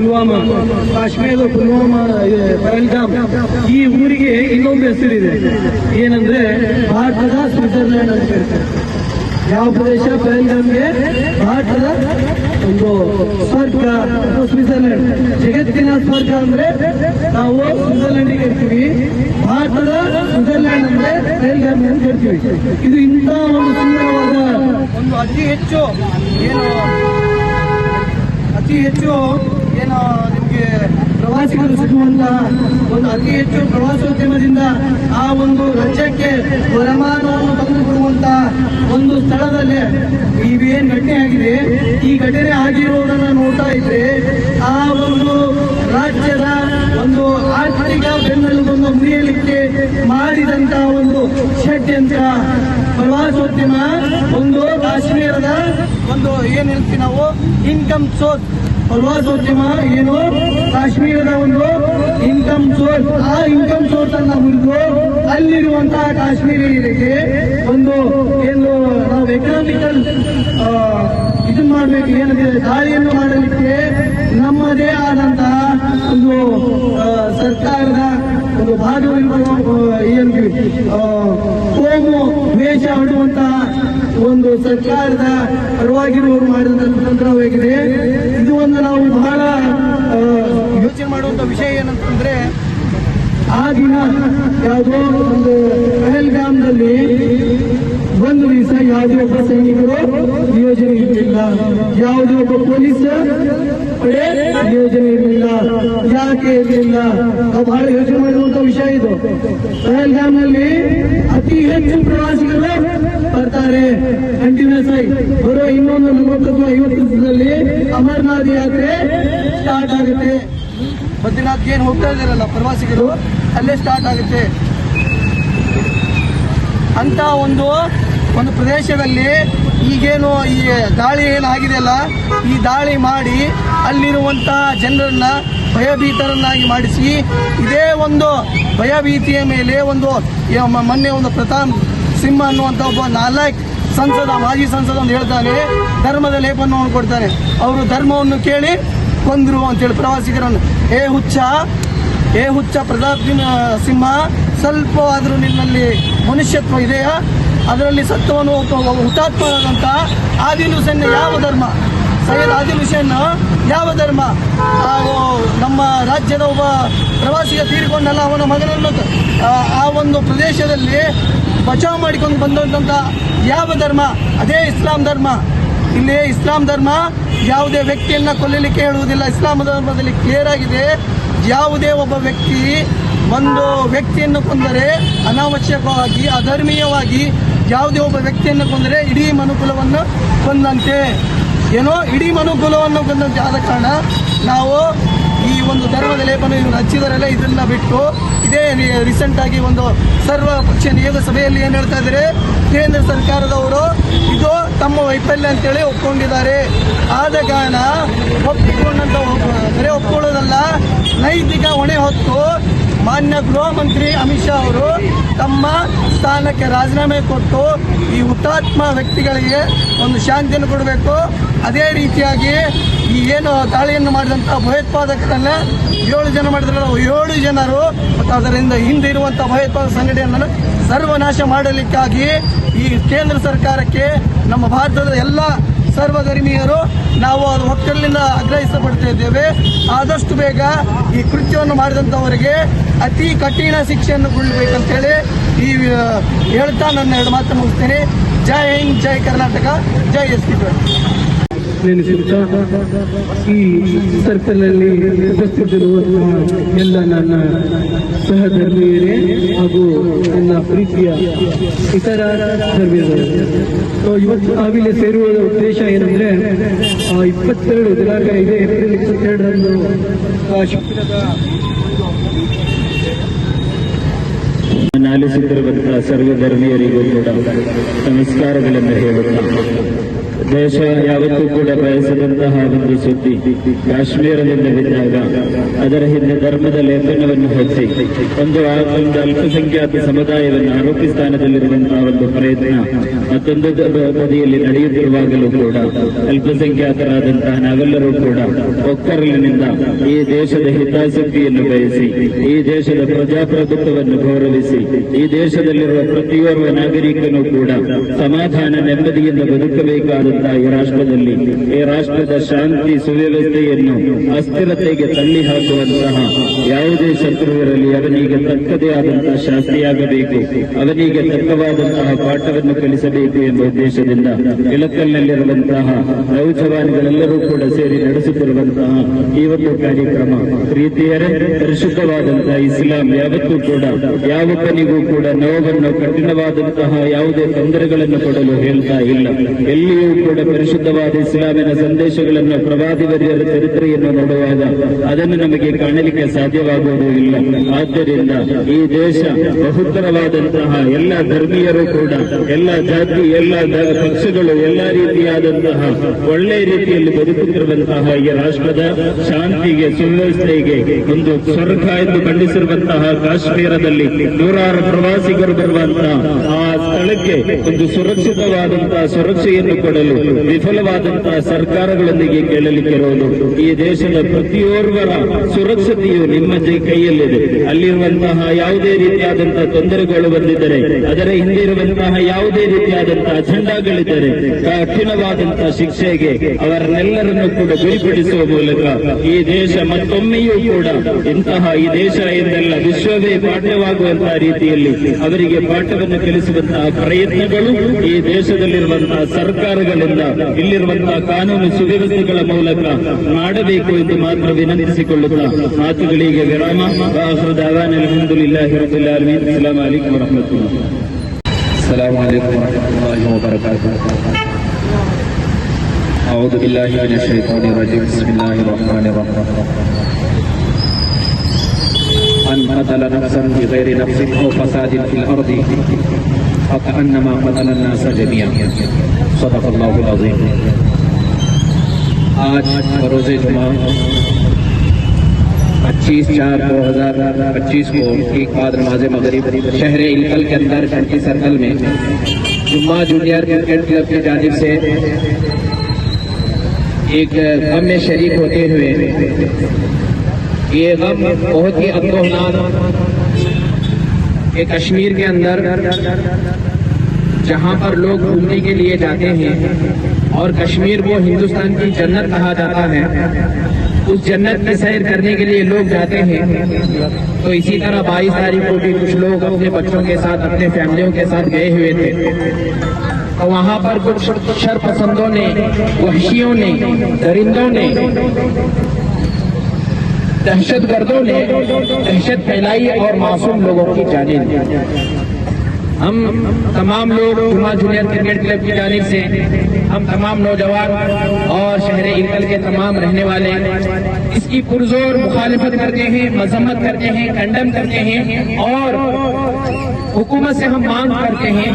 ಪುಲ್ವಾಮಾ, ಕಾಶ್ಮೀರದ ಪುಲ್ವಾಮಾ ಪಹಲ್ಗಾಮ್. ಈ ಊರಿಗೆ ಇನ್ನೊಂದು ಹೆಸರಿದೆ ಏನಂದ್ರೆ ಭಾರತದ ಸ್ವಿಟ್ಜರ್ಲ್ಯಾಂಡ್ ಅಂತ ಹೇಳ್ತಾರೆ ಯಾವ ಪ್ರದೇಶ? ಪಹಲ್ಗಾಮ್ಗೆ ಭಾರತದ ಒಂದು ಸ್ವರ್ಗ ಸ್ವಿಟ್ಜರ್ಲ್ಯಾಂಡ್. ಜಗತ್ತಿನ ಸ್ವರ್ಗ ಅಂದ್ರೆ ನಾವು ಸ್ವಿಟ್ಜರ್ಲ್ಯಾಂಡಿಗೆ ಇರ್ತೀವಿ. ಭಾರತದ ಸ್ವಿಟ್ಜರ್ಲ್ಯಾಂಡ್ ಅಂದ್ರೆ ಪಹಲ್ಗಾಮ್ ಅಂತ ಹೇಳ್ತೀವಿ. ಇದು ಇಂಥ ಒಂದು ಸುಂದರವಾದ ಒಂದು ಅತಿ ಹೆಚ್ಚು, ಏನು, ಅತಿ ಹೆಚ್ಚು ಏನು ನಿಮಗೆ ಪ್ರವಾಸಿಗರು ಸಿಗುವಂತ ಒಂದು ಅತಿ ಹೆಚ್ಚು ಪ್ರವಾಸೋದ್ಯಮದಿಂದ ಆ ಒಂದು ರಾಜ್ಯಕ್ಕೆ ವರಮಾನವನ್ನು ತಂದುಕೊಡುವಂತ ಒಂದು ಸ್ಥಳದಲ್ಲಿ ಇವೇನು ಘಟನೆ ಆಗಿದೆ, ಈ ಘಟನೆ ಆಗಿರುವುದನ್ನ ನೋಡ್ತಾ ಇದ್ರೆ ಆ ಒಂದು ರಾಜ್ಯದ ಒಂದು ಆರ್ಥಿಕ ಬೆನ್ನೆಲುಬನ್ನು ಮುರಿಯಲಿಕ್ಕೆ ಮಾಡಿದಂತ ಒಂದು ಷಡ್ಯಂತ್ರ. ಪ್ರವಾಸೋದ್ಯಮ ಒಂದು ಕಾಶ್ಮೀರದ ಒಂದು ಏನ್ ಹೇಳ್ತೀವಿ ನಾವು ಇನ್ಕಮ್ ಸೋರ್ಸ್ ಪ್ರವಾಸೋದ್ಯಮ ಏನು? ಕಾಶ್ಮೀರದ ಒಂದು ಇನ್ಕಮ್ ಸೋರ್ಸ್ ಆ ಇನ್ಕಮ್ ಸೋರ್ಸ್ ಅನ್ನ ಮುರಿದು ಅಲ್ಲಿರುವಂತಹ ಕಾಶ್ಮೀರಿಗಳಿಗೆ ಒಂದು ಏನು ನಾವು ಎಕನಾಮಿಕಲ್ ಇದನ್ನ ಮಾಡ್ಬೇಕು ಏನಂದ್ರೆ ದಾಳಿಯನ್ನು ಮಾಡಲಿಕ್ಕೆ ನಮ್ಮದೇ ಆದಂತಹ ಒಂದು ಸರ್ಕಾರದ ಒಂದು ಭಾಗವಿರುವ ಏನು ಕೋಮು ವೇಷ ಹರಡುವಂತಹ ಒಂದು ಸರ್ಕಾರದ ಪರವಾಗಿರುವವರು ಮಾಡಿದಂತ ತಂತ್ರವಾಗಿದೆ. ಇದು ಒಂದು ನಾವು ಬಹಳ ಯೋಚನೆ ಮಾಡುವಂತ ವಿಷಯ ಏನಂತಂದ್ರೆ ಆ ದಿನ ಯಾವುದೋ ಒಂದು ಪಹಲ್ಗಾಮ್ನಲ್ಲಿ ಒಂದು ದಿವಸ ಯಾವುದೇ ಒಬ್ಬ ಸೈನಿಕರು ನಿಯೋಜನೆ ಇರಲಿಲ್ಲ. ಯಾವುದೇ ಒಬ್ಬ ಪೊಲೀಸ್ ಪಡೆ ನಿಯೋಜನೆ ಇರಲಿಲ್ಲ. ಯಾಕೆ ಇರಲಿಲ್ಲ? ನಾವು ಬಹಳ ಯೋಚನೆ ಮಾಡುವಂತ ವಿಷಯ ಇದು. ಪಹಲ್ಗಾಮ್ನಲ್ಲಿ ಅತಿ ಹೆಚ್ಚು ಪ್ರವಾಸಿಗರು ಬರ್ತಾರೆ ಕಂಟಿನ್ಯೂಸ್ ಆಗಿ ಬರೋ ಇನ್ನೊಂದು ಮೂವತ್ತು ಐವತ್ತು ದಿವಸದಲ್ಲಿ ಅಮರನಾಥ್ ಯಾತ್ರೆ ಸ್ಟಾರ್ಟ್ ಆಗುತ್ತೆ. ಬದ್ರಿನಾಥ್ ಏನು ಹೋಗ್ತಾ ಇದ್ದಾರಲ್ಲ ಪ್ರವಾಸಿಗರು? ಅಲ್ಲೇ ಸ್ಟಾರ್ಟ್ ಆಗುತ್ತೆ. ಅಂತ ಒಂದು ಒಂದು ಪ್ರದೇಶದಲ್ಲಿ ಈಗೇನು ಈ ದಾಳಿ ಏನಾಗಿದೆಯಲ್ಲ ಈ ದಾಳಿ ಮಾಡಿ ಅಲ್ಲಿರುವಂಥ ಜನರನ್ನ ಭಯಭೀತರನ್ನಾಗಿ ಮಾಡಿಸಿ, ಇದೇ ಒಂದು ಭಯಭೀತಿಯ ಮೇಲೆ ಒಂದು ಮೊನ್ನೆ ಒಂದು ಪ್ರತಾಪ್ ಸಿಂಹ ಅನ್ನುವಂಥ ಒಬ್ಬ ನಾಲ್ಕ ಸಂಸದ, ಮಾಜಿ ಸಂಸದ ಅಂತ ಹೇಳ್ತಾನೆ. ಧರ್ಮದ ಲೇಪನವನ್ನು ಕೊಡ್ತಾನೆ. ಅವರು ಧರ್ಮವನ್ನು ಕೇಳಿ ಕೊಂದರು ಅಂತೇಳಿ ಪ್ರವಾಸಿಗರನ್ನು. ಏ ಹುಚ್ಚ ಏ ಹುಚ್ಚ ಪ್ರತಾಪ್ ಸಿಂಹ ಸ್ವಲ್ಪ ಸ್ವಲ್ಪವಾದರೂ ನಿನ್ನಲ್ಲಿ ಮನುಷ್ಯತ್ವ ಇದೆಯಾ? ಅದರಲ್ಲಿ ಸತ್ವವನ್ನು ಒಬ್ಬ ಹುತಾತ್ಮನಾದಂಥ ಆದಿಲು ಹುಸೇನ್ ಯಾವ ಧರ್ಮ? ಸೈಯದ್ ಆದಿಲ್ ಹುಸೇನ್ ಯಾವ ಧರ್ಮ? ಹಾಗೂ ನಮ್ಮ ರಾಜ್ಯದ ಒಬ್ಬ ಪ್ರವಾಸಿಗ ತೀರಿಕೊಂಡಲ್ಲ ಅವನ ಮಗನನ್ನು ಆ, ಒಂದು ಪ್ರದೇಶದಲ್ಲಿ ಬಚಾವ್ ಮಾಡಿಕೊಂಡು ಬಂದಂಥ ಯಾವ ಧರ್ಮ? ಅದೇ ಇಸ್ಲಾಂ ಧರ್ಮ. ಇಲ್ಲಿ ಇಸ್ಲಾಂ ಧರ್ಮ ಯಾವುದೇ ವ್ಯಕ್ತಿಯನ್ನ ಕೊಲ್ಲಲಿಕ್ಕೆ ಹೇಳುವುದಿಲ್ಲ. ಇಸ್ಲಾಂ ಧರ್ಮದಲ್ಲಿ ಕ್ಲಿಯರ್ ಆಗಿದೆ. ಯಾವುದೇ ಒಬ್ಬ ವ್ಯಕ್ತಿ ಒಂದು ವ್ಯಕ್ತಿಯನ್ನು ಕೊಂದರೆ ಅನಾವಶ್ಯಕವಾಗಿ ಅಧರ್ಮೀಯವಾಗಿ ಯಾವುದೇ ಒಬ್ಬ ವ್ಯಕ್ತಿಯನ್ನು ಕೊಂದರೆ ಇಡೀ ಮನುಕುಲವನ್ನು ಕೊಂದಂತೆ. ಏನೋ ಇಡೀ ಮನುಕುಲವನ್ನು ಆದ ಕಾರಣ ನಾವು ಈ ಒಂದು ಧರ್ಮದ ಲೇಪನ ಇವರು ಹಚ್ಚಿದಾರಲ್ಲ, ಇದನ್ನ ಬಿಟ್ಟು ಇದೇ ರೀಸೆಂಟ್ ಆಗಿ ಒಂದು ಸರ್ವ ಪಕ್ಷ ನಿಯೋಗ ಸಭೆಯಲ್ಲಿ ಏನು ಹೇಳ್ತಾ ಇದ್ದಾರೆ ಕೇಂದ್ರ ಸರ್ಕಾರದವರು ಇದು ತಮ್ಮ ವೈಫಲ್ಯ ಅಂತೇಳಿ ಒಪ್ಕೊಂಡಿದ್ದಾರೆ. ಆದ ಕಾರಣ ಒಪ್ಪಿಕೊಂಡಂತ ಬರೀ ಒಪ್ಕೊಳ್ಳೋದಲ್ಲ, ನೈತಿಕ ಹೊಣೆ ಹೊತ್ತು ಮಾನ್ಯ ಗೃಹ ಮಂತ್ರಿ ಅಮಿತ್ ಶಾ ಅವರು ತಮ್ಮ ಸ್ಥಾನಕ್ಕೆ ರಾಜೀನಾಮೆ ಕೊಟ್ಟು ಈ ಹುತಾತ್ಮ ವ್ಯಕ್ತಿಗಳಿಗೆ ಒಂದು ಶಾಂತಿಯನ್ನು ಕೊಡಬೇಕು. ಅದೇ ರೀತಿಯಾಗಿ ಈ ಏನು ದಾಳಿಯನ್ನು ಮಾಡಿದಂಥ ಭಯೋತ್ಪಾದಕರನ್ನ ಏಳು ಜನ ಮಾಡಿದ್ರಲ್ಲ, ಏಳು ಜನರು, ಮತ್ತು ಅದರಿಂದ ಹಿಂದೆ ಇರುವಂಥ ಭಯೋತ್ಪಾದಕ ಸಂಘಟನೆಯನ್ನು ಸರ್ವನಾಶ ಮಾಡಲಿಕ್ಕಾಗಿ ಈ ಕೇಂದ್ರ ಸರ್ಕಾರಕ್ಕೆ ನಮ್ಮ ಭಾರತದ ಎಲ್ಲ ಸರ್ವಧರ್ಮೀಯರು ನಾವು ಅದು ಒಕ್ಕಲಿನಿಂದ ಆಗ್ರಹಿಸಪಡ್ತಾ ಇದ್ದೇವೆ. ಆದಷ್ಟು ಬೇಗ ಈ ಕೃತ್ಯವನ್ನು ಮಾಡಿದಂಥವರಿಗೆ ಅತಿ ಕಠಿಣ ಶಿಕ್ಷೆಯನ್ನು ಕೊಡಬೇಕಂತೇಳಿ ಈ ಹೇಳ್ತಾ ನನ್ನ ಎರಡು ಮಾತು ಮುಗಿಸ್ತೇನೆ. ಜೈ ಹಿಂದ್, ಜೈ ಕರ್ನಾಟಕ, ಜೈ ಎಸ್ ಪಿ ನೆನೆಸುತ್ತಾ ಈ ಸರ್ಕಲ್ ಅಲ್ಲಿ ಉಪಸ್ಥಿತರಿರುವ ಎಲ್ಲ ನನ್ನ ಸಹಧರ್ಮೀಯರೇ ಹಾಗೂ ನನ್ನ ಪ್ರೀತಿಯ ಇತರ ಧರ್ಮೀಯರು. ಸೊ ಇವತ್ತು ನಾವಿಲ್ಲಿ ಸೇರುವ ಉದ್ದೇಶ ಏನಂದ್ರೆ ಆ, ಇಪ್ಪತ್ತೆರಡು ದಿನಾಂಕ ಇದೆ ಏಪ್ರಿಲ್ ಇಪ್ಪತ್ತೆರಡರಂದು ಆ, ಆಲಿಸುತ್ತಿರುವಂತಹ ಸರ್ವಧರ್ಮೀಯರಿಗೂ ಕೂಡ ನಮಸ್ಕಾರಗಳನ್ನು ಹೇಳುತ್ತಾ ದೇಶ ಯಾವತ್ತೂ ಕೂಡ ಬಯಸದಂತಹ ಒಂದು ಸುದ್ದಿ ಕಾಶ್ಮೀರದಿಂದ ಬಿದ್ದಾಗ ಅದರ ಹಿಂದೆ ಧರ್ಮದ ಲೇಪನವನ್ನು ಹಚ್ಚಿ ಒಂದು ಒಂದು ಅಲ್ಪಸಂಖ್ಯಾತ ಸಮುದಾಯವನ್ನು ಆರೋಪಿ ಸ್ಥಾನದಲ್ಲಿರುವಂತಹ ಒಂದು ಪ್ರಯತ್ನ ಮತ್ತೊಂದು ಬದಿಯಲ್ಲಿ ನಡೆಯುತ್ತಿರುವಾಗಲೂ ಕೂಡ ಅಲ್ಪಸಂಖ್ಯಾತರಾದಂತಹ ನಾವೆಲ್ಲರೂ ಕೂಡ ಒಕ್ಕರಲಿನಿಂದ ಈ ದೇಶದ ಹಿತಾಸಕ್ತಿಯನ್ನು ಬಯಸಿ, ಈ ದೇಶದ ಪ್ರಜಾಪ್ರಭುತ್ವವನ್ನು ಗೌರವಿಸಿ, ಈ ದೇಶದಲ್ಲಿರುವ ಪ್ರತಿಯೊಬ್ಬ ನಾಗರಿಕನೂ ಕೂಡ ಸಮಾಧಾನ ನೆಮ್ಮದಿಯಿಂದ ಈ ರಾಷ್ಟ್ರದಲ್ಲಿ ಈ ರಾಷ್ಟ್ರದ ಶಾಂತಿ ಸುವ್ಯವಸ್ಥೆಯನ್ನು ಅಸ್ಥಿರತೆಗೆ ತಳ್ಳಿ ಹಾಕುವಂತಹ ಯಾವುದೇ ಶತ್ರು ಇರಲಿ, ಅವನಿಗೆ ತಕ್ಕದೇ ಆದಂತಹ ಶಾಸ್ತಿಯಾಗಬೇಕು ಅವನಿಗೆ ತಕ್ಕವಾದಂತಹ ಪಾಠವನ್ನು ಕಲಿಸಬೇಕು ಎಂಬ ಉದ್ದೇಶದಿಂದ ಇಳಕಲ್ನಲ್ಲಿರುವಂತಹ ನೌಜವಾನ್ಗಳೆಲ್ಲರೂ ಕೂಡ ಸೇರಿ ನಡೆಸುತ್ತಿರುವಂತಹ ಈ ಒಂದು ಕಾರ್ಯಕ್ರಮ ಪ್ರೀತಿಯರೇ, ಪರಿಶುದ್ಧವಾದಂತಹ ಇಸ್ಲಾಂ ಯಾವತ್ತೂ ಕೂಡ ಯಾವೊಬ್ಬನಿಗೂ ಕೂಡ ನೋವನ್ನು ಕಠಿಣವಾದಂತಹ ಯಾವುದೇ ತೊಂದರೆಗಳನ್ನು ಕೊಡಲು ಹೇಳ್ತಾ ಇಲ್ಲ. ಎಲ್ಲಿಯೂ ಕೂಡ ಪರಿಶುದ್ಧವಾದ ಇಸ್ಲಾಮಿನ ಸಂದೇಶಗಳನ್ನು ಪ್ರವಾದಿವರ್ಯರ ಚರಿತ್ರೆಯನ್ನು ನೋಡುವಾಗ ಅದನ್ನು ನಮಗೆ ಕಾಣಲಿಕ್ಕೆ ಸಾಧ್ಯವಾಗುವುದು ಇಲ್ಲ. ಆದ್ದರಿಂದ ಈ ದೇಶ ಬಹುತ್ತರವಾದಂತಹ ಎಲ್ಲ ಧರ್ಮೀಯರು ಕೂಡ, ಎಲ್ಲ ಜಾತಿ, ಎಲ್ಲ ಪಕ್ಷಗಳು, ಎಲ್ಲ ರೀತಿಯಾದಂತಹ ಒಳ್ಳೆ ರೀತಿಯಲ್ಲಿ ಬದುಕುತ್ತಿರುವಂತಹ ಈ ರಾಷ್ಟ್ರದ ಶಾಂತಿಗೆ, ಸುವ್ಯವಸ್ಥೆಗೆ ಒಂದು ಸ್ವರ್ಗ ಎಂದು ಖಂಡಿಸಿರುವಂತಹ ಕಾಶ್ಮೀರದಲ್ಲಿ ನೂರಾರು ಪ್ರವಾಸಿಗರು ಬರುವಂತಹ ಆ ಸ್ಥಳಕ್ಕೆ ಒಂದು ಸುರಕ್ಷಿತವಾದಂತಹ ಸುರಕ್ಷೆಯನ್ನು ಕೊಡಲು ವಿಫಲವಾದಂತಹ ಸರ್ಕಾರಗಳೊಂದಿಗೆ ಕೇಳಲಿಕ್ಕಿರುವುದು ಈ ದೇಶದ ಪ್ರತಿಯೋರ್ವರ ಸುರಕ್ಷತೆಯು ನಿಮ್ಮ ಕೈಯಲ್ಲಿದೆ. ಅಲ್ಲಿರುವಂತಹ ಯಾವುದೇ ರೀತಿಯಾದಂತಹ ತೊಂದರೆಗಳು ಬಂದಿದ್ದರೆ, ಅದರ ಹಿಂದೆ ಇರುವಂತಹ ಯಾವುದೇ ರೀತಿಯಾದಂತಹ ಅಜೆಂಡಾಗಳಿದ್ದರೆ ಕಠಿಣವಾದಂತಹ ಶಿಕ್ಷೆಗೆ ಅವರನ್ನೆಲ್ಲರನ್ನು ಕೂಡ ಗುರಿಪಡಿಸುವ ಮೂಲಕ ಈ ದೇಶ ಮತ್ತೊಮ್ಮೆಯೂ ಕೂಡ ಇಂತಹ ಈ ದೇಶ ಎಂದೆಲ್ಲ, ವಿಶ್ವವೇ ಪಾಠ್ಯವಾಗುವಂತಹ ರೀತಿಯಲ್ಲಿ ಅವರಿಗೆ ಪಾಠವನ್ನು ಕಲಿಸುವಂತಹ ಪ್ರಯತ್ನಗಳು ಈ ದೇಶದಲ್ಲಿರುವಂತಹ ಸರ್ಕಾರಗಳಿಂದ ಇಲ್ಲಿರುವಂತಹ ಕಾನೂನು ಸುವ್ಯವಸ್ಥೆಗಳ ಮೂಲಕ ಮಾಡಬೇಕು ಎಂದು ಮಾತ್ರ ವಿನಂತಿಸಿಕೊಳ್ಳುತ್ತಾ ಮಾತುಗಳಿಗೆ ವಿರಾಮ ವಾಹೃ ದಾವಾನ ಅಲ್ಹಮ್ದುಲಿಲ್ಲಾಹಿ ರಬ್ಬಿಲ್ ಆಲಮೀನ್ ಅಸ್ಸಲಾಮು ಅಲೈಕುಂ ವರಹಮತುಲ್ಲಾಹ್ السلام عليكم ورحمة الله وبركاته أعوذ بالله من الشيطان الرجيم بسم الله الرحمن الرحيم من قتل نفسا بغير نفس أو فساد في الأرض صدق آج بروز جمعہ پچیس چار دو ہزار پچیس کو ایک بعد نماز مغرب شہر انکل کے اندر کنٹری سرکل میں جمعہ جونیئر کرکٹ کلب کی جانب سے ایک غم میں شریک ہوتے ہوئے یہ غم بہت ہی امن کہ کشمیر کے اندر جہاں پر لوگ گھومنے کے لیے جاتے ہیں اور کشمیر وہ ہندوستان کی جنت کہا جاتا ہے۔ اس جنت کی سیر کرنے کے لیے لوگ جاتے ہیں۔ تو اسی طرح بائیس تاریخ کو بھی کچھ لوگ اپنے بچوں کے ساتھ، اپنے فیملیوں کے ساتھ گئے ہوئے تھے۔ تو وہاں پر کچھ شر پسندوں نے، وحشیوں نے، درندوں نے دہشت گردوں نے دہشت پھیلائی اور معصوم لوگوں کی جانیں ہم تمام لوگ جمعہ جونیئر کرکٹ کلب کی جانب سے، ہم تمام نوجوان اور شہر عرقل کے تمام رہنے والے، اس کی پرزور مخالفت کرتے ہیں، مذمت کرتے ہیں، کنڈم کرتے ہیں اور حکومت سے ہم مانگ کرتے ہیں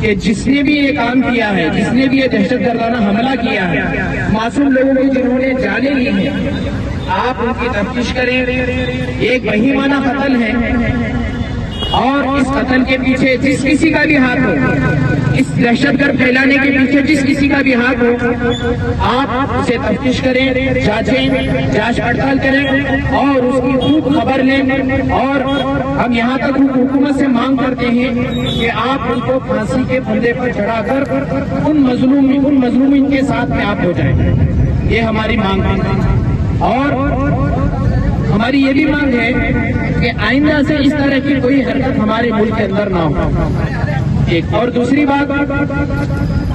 کہ جس نے بھی یہ کام کیا ہے، جس نے بھی یہ دہشت گردانہ حملہ کیا ہے معصوم لوگوں کی جنہوں نے جانے لی ہیں، آپ ان کی تفتیش کریں۔ ایک بہیمانہ قتل ہے۔ اور اس قتل کے پیچھے جس کسی کا بھی ہاتھ ہو، اس دہشت گرد پھیلانے کے پیچھے جس کسی کا بھی ہاتھ ہو، آپ اسے تفتیش کریں، جانچیں، جانچ پڑتال کریں اور اس کی خوب خبر لیں۔ اور ہم یہاں تک حکومت سے مانگ کرتے ہیں کہ آپ ان کو پھانسی کے پھندے پر چڑھا کر ان مظلوم، ان مظلومین کے ساتھ میں آپ ہو جائیں۔ یہ ہماری مانگ ہے۔ اور ہماری یہ بھی مانگ ہے کہ آئندہ سے اس طرح کی کوئی حرکت ہمارے ملک کے اندر نہ ہو۔ ایک اور دوسری بات،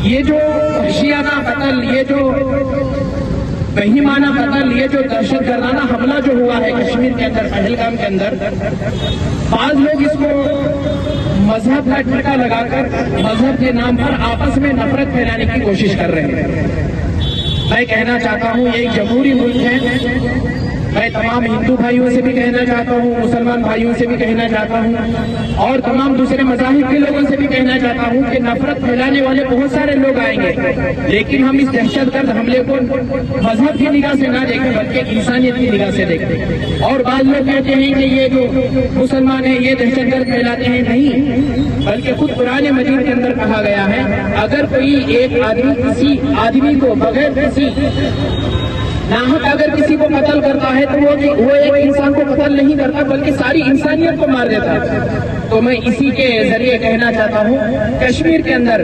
یہ جو وحشیانہ قتل، یہ جو بہیمانہ قتل، یہ جو دہشت گردانہ حملہ جو ہوا ہے کشمیر کے اندر، پہلگام کے اندر، بعض لوگ اس کو مذہب کا ٹھٹکا لگا کر مذہب کے نام پر آپس میں نفرت پھیلانے کی کوشش کر رہے ہیں۔ میں کہنا چاہتا ہوں، یہ ایک جمہوری ملک ہے۔ میں تمام ہندو بھائیوں سے بھی کہنا چاہتا ہوں، مسلمان بھائیوں سے بھی کہنا چاہتا ہوں، اور تمام دوسرے مذاہب کے لوگوں سے بھی کہنا چاہتا ہوں کہ نفرت پھیلانے والے بہت سارے لوگ آئیں گے۔ لیکن ہم اس دہشت گرد حملے کو مذہب کی نگاہ سے نہ دیکھیں، بلکہ انسانیت کی نگاہ سے دیکھیں۔ اور بعض لوگ کہتے ہیں کہ یہ جو مسلمان ہیں، یہ دہشت گرد پھیلاتے ہیں، نہیں، بلکہ خود قرآن مجید کے اندر کہا گیا ہے، اگر کوئی ایک آدمی کسی آدمی کو بغیر کسی ناحق اگر کسی کو قتل کرتا ہے تو وہ ایک انسان کو قتل نہیں کرتا، بلکہ ساری انسانیت کو مار دیتا ہے۔ تو میں اسی کے ذریعے کہنا چاہتا ہوں، کشمیر کے اندر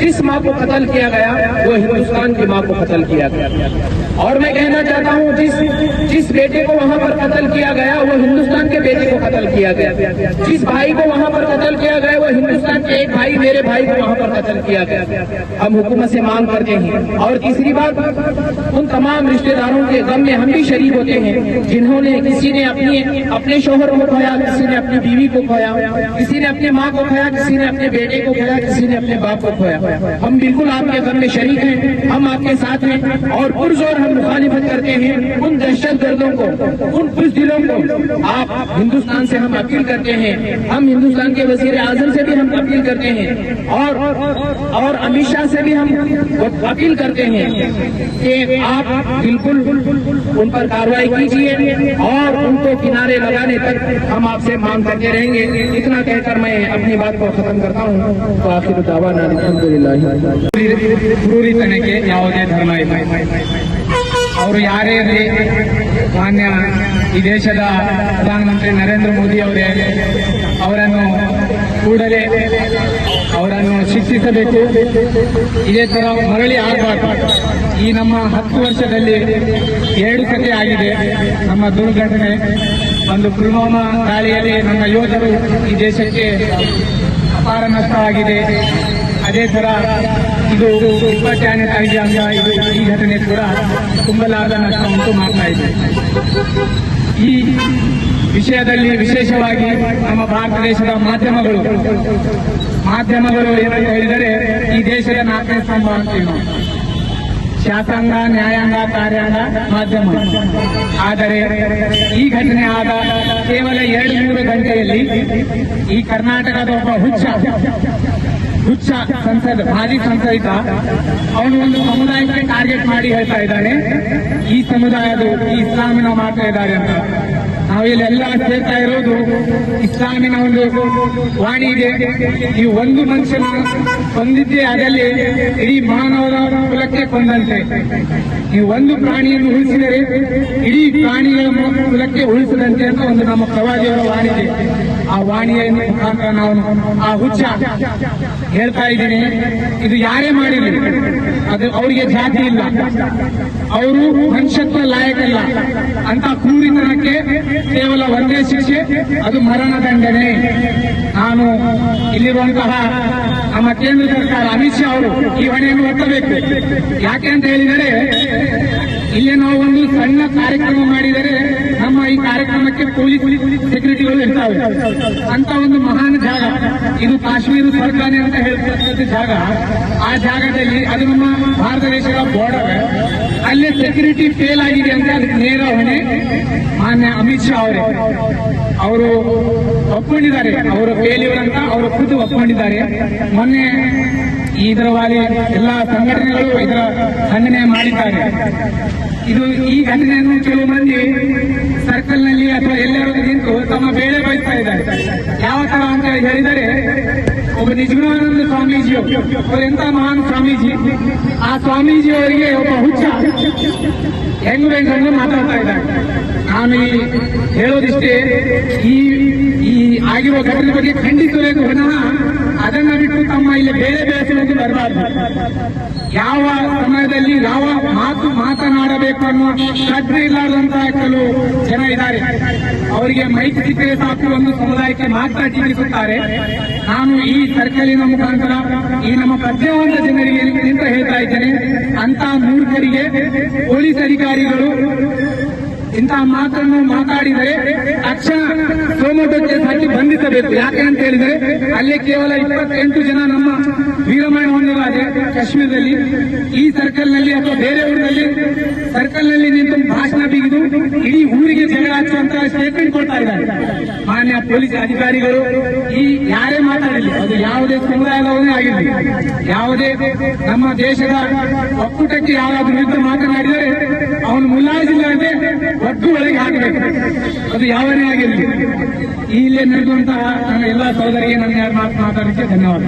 جس ماں کو قتل کیا گیا، وہ ہندوستان کی ماں کو قتل کیا گیا۔ اور میں کہنا چاہتا ہوں، جس جس بیٹے کو وہاں پر قتل کیا گیا، وہ ہندوستان کے بیٹے کو قتل کیا گیا۔ جس بھائی کو وہاں پر قتل کیا گیا، وہ ہندوستان کے ایک بھائی، میرے بھائی کو وہاں پر قتل کیا گیا۔ ہم حکومت سے مانگ کرتے ہیں۔ اور تیسری بات، ان تمام رشتہ داروں کے غم میں ہم بھی شریک ہوتے ہیں، جنہوں نے کسی نے اپنی اپنے شوہر کو کھویا کسی نے اپنی بیوی کو کھویا کسی نے اپنے ماں کو کھویا کسی نے اپنے بیٹے کو کھویا کسی نے اپنے باپ کو کھویا ہم بالکل آپ کے غم میں شریک ہیں، ہم آپ کے ساتھ ہیں اور پرزور ہم مخالفت کرتے ہیں ان دہشت گردوں کو، ان دلوں کو۔ آپ ہندوستان سے ہم اپیل کرتے ہیں، ہم ہندوستان کے وزیر اعظم سے بھی ہم اپیل کرتے ہیں اور اور امت شاہ سے بھی ہم اپیل کرتے ہیں کہ آپ بالکل ان پر کاروائی کیجیے اور ان کو کنارے لگانے تک ہم آپ سے مانگ کرتے رہیں گے۔ इतना कहकर मैं अपनी बात को खत्म करता हूँ तो आखिर दावा अलहमदुलिल्लाह ಕ್ರೂರಿತನಕ್ಕೆ ಯಾವುದೇ ಧರ್ಮ ಇಲ್ಲ ಅವರು ಯಾರೇ ಇರಲಿ ಮಾನ್ಯ ಈ ದೇಶದ ಪ್ರಧಾನಮಂತ್ರಿ ನರೇಂದ್ರ ಮೋದಿ ಅವರೇ ಅವರನ್ನು ಕೂಡಲೇ ಅವರನ್ನು ಶಿಕ್ಷಿಸಬೇಕು ಇದೇ ತರ ಮರಳಿ ಆಗಬಾರ್ದು ಈ ನಮ್ಮ ಹತ್ತು ವರ್ಷದಲ್ಲಿ ಎರಡು ಸತಿ ಆಗಿದೆ ನಮ್ಮ ದುರ್ಘಟನೆ ಒಂದು ಪುಲ್ವಾಮಾ ದಾಳಿಯಲ್ಲಿ ನಮ್ಮ ಯೋಧರು ಈ ದೇಶಕ್ಕೆ ಅಪಾರ ನಷ್ಟವಾಗಿದೆ ಅದೇ ಥರ ಇದು ಇಪ್ಪತ್ತೆರಡನೇ ತಾರೀಕು ಅಂಗ, ಇದು ಈ ಘಟನೆ ಕೂಡ ತುಂಬಲಾರದ ನಷ್ಟ ಉಂಟು ಮಾಡ್ತಾ ಇದೆ. ಈ ವಿಷಯದಲ್ಲಿ ವಿಶೇಷವಾಗಿ ನಮ್ಮ ಭಾರತ ದೇಶದ ಮಾಧ್ಯಮಗಳು ಮಾಧ್ಯಮಗಳು ಏನಂತ ಹೇಳಿದರೆ ಈ ದೇಶದ ನಾಲ್ಕನೇ ಸ್ತಂಭ ಅಂತೀವಿ ನಾವು ಶಾಸಕಾಂಗ ನ್ಯಾಯಾಂಗ ಕಾರ್ಯಾಂಗ ಮಾಧ್ಯಮ. ಆದರೆ ಈ ಘಟನೆ ಆದ ಕೇವಲ ಎರಡು ಮೂರು ಗಂಟೆಯಲ್ಲಿ ಈ ಕರ್ನಾಟಕದ ಒಬ್ಬ ಹುಚ್ಚ ಹುಚ್ಚ ಸಂಸದ, ಮಾಜಿ ಸಂಸದ ಅವನು ಒಂದು ಸಮುದಾಯಕ್ಕೆ ಟಾರ್ಗೆಟ್ ಮಾಡಿ ಹೇಳ್ತಾ ಇದ್ದಾನೆ. ಈ ಸಮುದಾಯದ ಈ ಇಸ್ಲಾಮಿನ ಮಾಡ್ತಾ ಇದ್ದಾರೆ ಅಂತ. ನಾವಿಲ್ಲೆಲ್ಲ ಸೇರ್ತಾ ಇರೋದು ಇಸ್ಲಾಮಿನ ಒಂದು ವಾಣಿ ಇದೆ. ಈ ಒಂದು ಮನುಷ್ಯನ ಕೊಂದಿದ್ದೇ ಅದಲ್ಲಿ ಇಡೀ ಮಾನವರ ಕುಲಕ್ಕೆ ಕೊಂದಂತೆ. ಈ ಒಂದು ಪ್ರಾಣಿಯನ್ನು ಉಳಿಸಿದರೆ ಇಡೀ ಪ್ರಾಣಿಗಳ ಕುಲಕ್ಕೆ ಉಳಿಸದಂತೆ ಅಂತ ಒಂದು ನಮ್ಮ ಪ್ರವಾದಿಯವರ ವಾಣಿ ಇದೆ ಆ ವಾಣಿಯ ಮುಖಾಂತರ ನಾವು ಆ ಹುಚ್ಚ ಹೇಳ್ತಾ ಇದ್ದೀನಿ. ಇದು ಯಾರೇ ಮಾಡಿರಲಿ ಅದು ಅವರಿಗೆ ಜಾತಿ ಇಲ್ಲ. ಅವರು ಮನುಷ್ಯತ್ವ ಲಾಯಕಲ್ಲ ಅಂತ ಕ್ರೂರಿತನಕ್ಕೆ ಕೇವಲ ಒಂದೇ ಶಿಕ್ಷೆ, ಅದು ಮರಣದಂಡನೆ ನಾನು ಇಲ್ಲಿರುವಂತಹ ನಮ್ಮ ಕೇಂದ್ರ ಸರ್ಕಾರ ಅಮಿತ್ ಶಾ ಅವರು ಈ ಹೊಣೆಯನ್ನು ಒತ್ತಬೇಕು. ಯಾಕೆ ಅಂತ ಹೇಳಿದರೆ, ಇಲ್ಲಿ ನಾವು ಒಂದು ಸಣ್ಣ ಕಾರ್ಯಕ್ರಮ ಮಾಡಿದರೆ ನಮ್ಮ ಈ ಕಾರ್ಯಕ್ರಮಕ್ಕೆ ಪೊಲೀಸ್ ಸೆಕ್ಯೂರಿಟಿಗಳು ಇರ್ತಾವೆ ಅಂತ ಒಂದು ಮಹಾನ್ ಜಾಗ. ಇದು ಕಾಶ್ಮೀರ ಸರ್ಕಾರಿ ಅಂತ ಹೇಳ್ತಕ್ಕಂಥ ಜಾಗ. ಆ ಜಾಗದಲ್ಲಿ ಅದು ನಮ್ಮ ಭಾರತ ದೇಶದ ಬಾರ್ಡರ್ ಅಲ್ಲಿ ಸೆಕ್ಯೂರಿಟಿ ಫೇಲ್ ಆಗಿದೆ ಅಂತ ಅದಕ್ಕೆ ನೇರ ಹೊಣೆ ಮಾನ್ಯ ಅಮಿತ್ ಶಾ ಅವರೇ. ಅವರು ಒಪ್ಕೊಂಡಿದ್ದಾರೆ. ಅವರ ಫೇಲ್ಯೂರ್ ಅಂತ ಅವರು ಖುದ್ದು ಒಪ್ಕೊಂಡಿದ್ದಾರೆ. ಮೊನ್ನೆ ಇದರ ವಾಲಿ ಎಲ್ಲ ಸಂಘಟನೆಗಳು ಇದರ ಖಂಡನೆ ಮಾಡಿದ್ದಾರೆ. ಇದು ಈ ಘಟನೆಯನ್ನು ಕೆಲವು ಮಂದಿ ಸರ್ಕಲ್ನಲ್ಲಿ ಅಥವಾ ಎಲ್ಲರೂ ನಿಂತು ತಮ್ಮ ಬೇಳೆ ಬಯಸ್ತಾ ಇದ್ದಾರೆ. ಯಾವ ತರ ಅಂತ ಹೇಳಿದರೆ, ಒಬ್ಬ ನಿಜಗುಣಾನಂದ ಸ್ವಾಮೀಜಿ ಅವರು ಎಂತ ಮಹಾನ್ ಸ್ವಾಮೀಜಿ? ಆ ಸ್ವಾಮೀಜಿ ಅವರಿಗೆ ಒಬ್ಬ ಹುಚ್ಚ ಹೆಂಗ್ ಬೇಕಂದ್ರೆ ಮಾತಾಡ್ತಾ ಇದ್ದಾರೆ ನಾನು ಈ ಹೇಳೋದಿಷ್ಟೇ, ಈ ಆಗಿರುವ ಘಟನೆ ಬಗ್ಗೆ ಖಂಡಿಸಬೇಕು ವಿನಃ ಅದನ್ನ ಬಿಟ್ಟು ತಮ್ಮ ಇಲ್ಲಿ ಬೇರೆ ಬೇಸರಕ್ಕೆ ಬರಬಾರ್ದು. ಯಾವ ಸಮಯದಲ್ಲಿ ಯಾವ ಮಾತು ಮಾತನಾಡಬೇಕು ಅನ್ನುವ ಶ್ರದ್ಧೆ ಇಲ್ಲದಂತಹ ಕೆಲವು ಜನ ಇದ್ದಾರೆ. ಅವರಿಗೆ ಮೈಕ್ ಸಿಕ್ಕರೆ ಸಾಕು ಒಂದು ಸಮುದಾಯಕ್ಕೆ ಮಾತ್ರ ಟೀಕಿಸುತ್ತಾರೆ ನಾನು ಈ ಸರ್ಕಲಿನ ಮುಖಾಂತರ ಈ ನಮ್ಮ ಪ್ರತಿಯೊಂದು ಜನರಿಗೆ ನಿಂತ ಹೇಳ್ತಾ ಇದ್ದೇನೆ. ಅಂತ ಮೂರ್ಖರಿಗೆ ಪೊಲೀಸ್ ಅಧಿಕಾರಿಗಳು ಇಂತಹ ಮಾತನ್ನು ಮಾತಾಡಿದರೆ ತಕ್ಷಣ ಸೋಮೋಟೋ ಸಾಕಿ ಬಂಧಿಸಬೇಕು. ಯಾಕೆ ಅಂತ ಹೇಳಿದರೆ ಅಲ್ಲಿ ಕೇವಲ ಇಪ್ಪತ್ತೆಂಟು ಜನ ನಮ್ಮ ವೀರಮಣ ಹೊಂದಲಾದೆ ಕಾಶ್ಮೀರದಲ್ಲಿ. ಈ ಸರ್ಕಲ್ನಲ್ಲಿ ಅಥವಾ ಬೇರೆ ಊರಿನಲ್ಲಿ ಸರ್ಕಲ್ನಲ್ಲಿ ನಿಂತು ಭಾಷಣ ಬಿಗಿದು ಇಡೀ ಊರಿಗೆ ಜಗಳ ಹಾಕುವಂತಹ ಸ್ಟೇಟ್ಮೆಂಟ್ ಕೊಡ್ತಾ ಇದ್ದಾರೆ. ಮಾನ್ಯ ಪೊಲೀಸ್ ಅಧಿಕಾರಿಗಳು, ಈ ಯಾರೇ ಮಾತಾಡಲಿ, ಅದು ಯಾವುದೇ ಸಮುದಾಯದವನೇ ಆಗಿರಲಿ, ಯಾವುದೇ ನಮ್ಮ ದೇಶದ ಒಕ್ಕೂಟಕ್ಕೆ ಯಾರಾದ್ರೂ ವಿರುದ್ಧ ಮಾತನಾಡಿದರೆ ಅವನು ಮುಲಾಜಿಲ್ಲದೆ ಒಟ್ಟು ಒಳಗೆ ಹಾಕಬೇಕು. ಅದು ಯಾವನೇ ಆಗಿರಲಿ. ಇಲ್ಲಿ ಇಲ್ಲೇ ನಡೆದಂತಹ ನನ್ನ ಎಲ್ಲ ಸಹೋದರಿಗೆ ನನ್ನ ಮಾತು ಮಾತಾಡಲಿಕ್ಕೆ ಧನ್ಯವಾದ